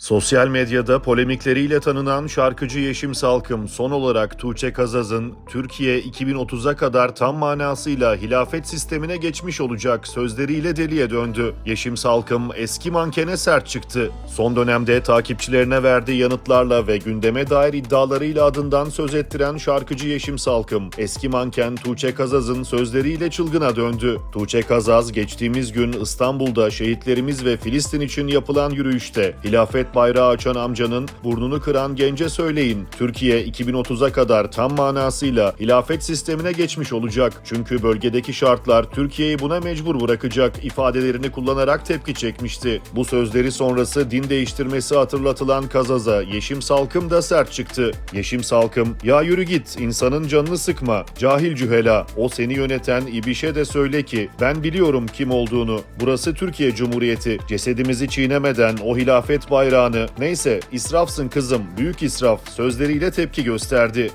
Sosyal medyada polemikleriyle tanınan şarkıcı Yeşim Salkım son olarak Tuğçe Kazaz'ın Türkiye 2030'a kadar tam manasıyla hilafet sistemine geçmiş olacak sözleriyle deliye döndü. Yeşim Salkım eski mankene sert çıktı. Son dönemde takipçilerine verdiği yanıtlarla ve gündeme dair iddialarıyla adından söz ettiren şarkıcı Yeşim Salkım eski manken Tuğçe Kazaz'ın sözleriyle çılgına döndü. Tuğçe Kazaz geçtiğimiz gün İstanbul'da şehitlerimiz ve Filistin için yapılan yürüyüşte hilafet bayrağı açan amcanın burnunu kıran gence söyleyin. Türkiye 2030'a kadar tam manasıyla hilafet sistemine geçmiş olacak. Çünkü bölgedeki şartlar Türkiye'yi buna mecbur bırakacak ifadelerini kullanarak tepki çekmişti. Bu sözleri sonrası din değiştirmesi hatırlatılan Kazaz'a Yeşim Salkım da sert çıktı. Yeşim Salkım, ya yürü git insanın canını sıkma, cahil cühela, o seni yöneten İbiş'e de söyle ki ben biliyorum kim olduğunu. Burası Türkiye Cumhuriyeti. Cesedimizi çiğnemeden o hilafet bayrağını neyse israfsın kızım. Büyük israf. Sözleriyle tepki gösterdi.